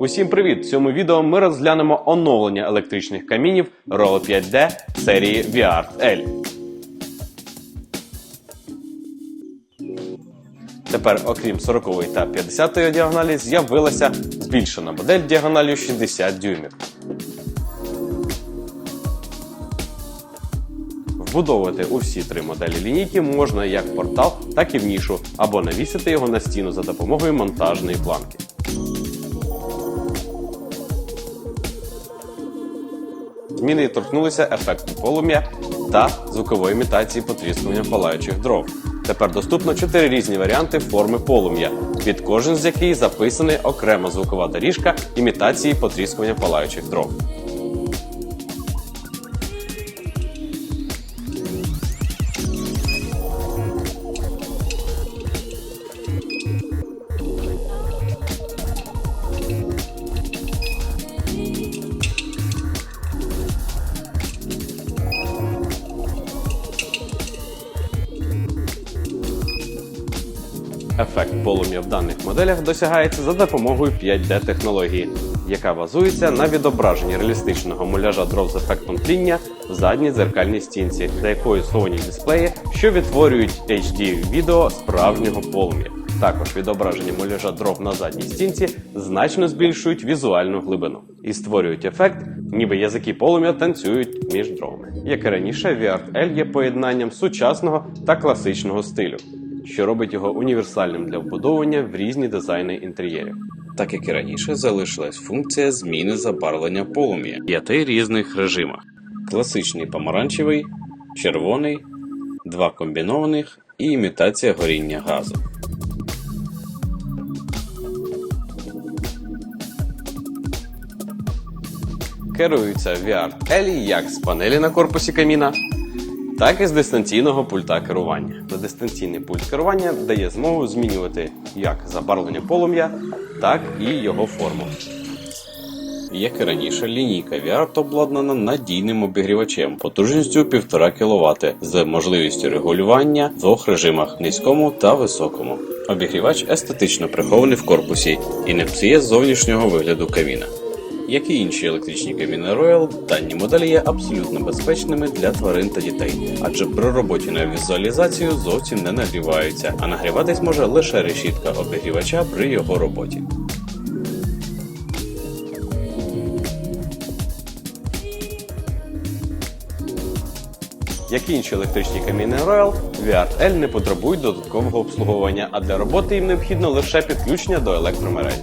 Усім привіт! В цьому відео ми розглянемо оновлення електричних камінів Roll 5D серії VART L. Тепер, окрім 40 та 50 діагоналі, з'явилася збільшена модель діагональю 60 дюймів. Вбудовувати у всі три моделі лінійки можна як в портал, так і в нішу, або навісити його на стіну за допомогою монтажної планки. Зміни торкнулися ефекту полум'я та звукової імітації потріскування палаючих дров. Тепер доступно чотири різні варіанти форми полум'я, під кожен з яких записаний окрема звукова доріжка імітації потріскування палаючих дров. Ефект полум'я в даних моделях досягається за допомогою 5D технології, яка базується на відображенні реалістичного муляжа дров з ефектом тління в задній дзеркальній стінці, за якою сховані дисплеї, що відтворюють HD відео справжнього полум'я. Також відображення муляжа дров на задній стінці значно збільшують візуальну глибину і створюють ефект, ніби язики полум'я танцюють між дровами. Як і раніше, VRT L є поєднанням сучасного та класичного стилю що робить його універсальним для вбудовування в різні дизайни інтер'єрів. Так як і раніше, залишилась функція зміни забарвлення полум'я в п'яти різних режимах: класичний помаранчевий, червоний, два комбінованих і імітація горіння газу. Керується VRT L як з панелі на корпусі каміна, так і з дистанційного пульта керування. Дистанційний пульт керування дає змогу змінювати як забарвлення полум'я, так і його форму. Як і раніше, лінійка VR обладнана надійним обігрівачем потужністю 1,5 кВт з можливістю регулювання в двох режимах низькому та високому. Обігрівач естетично прихований в корпусі і не псує зовнішнього вигляду каміна. Як і інші електричні каміни Royal, дані моделі є абсолютно безпечними для тварин та дітей, адже при роботі на візуалізацію зовсім не нагріваються, а нагріватись може лише решітка обігрівача при його роботі. Як і інші електричні каміни Royal, VRT L не потребують додаткового обслуговування, а для роботи їм необхідно лише підключення до електромережі.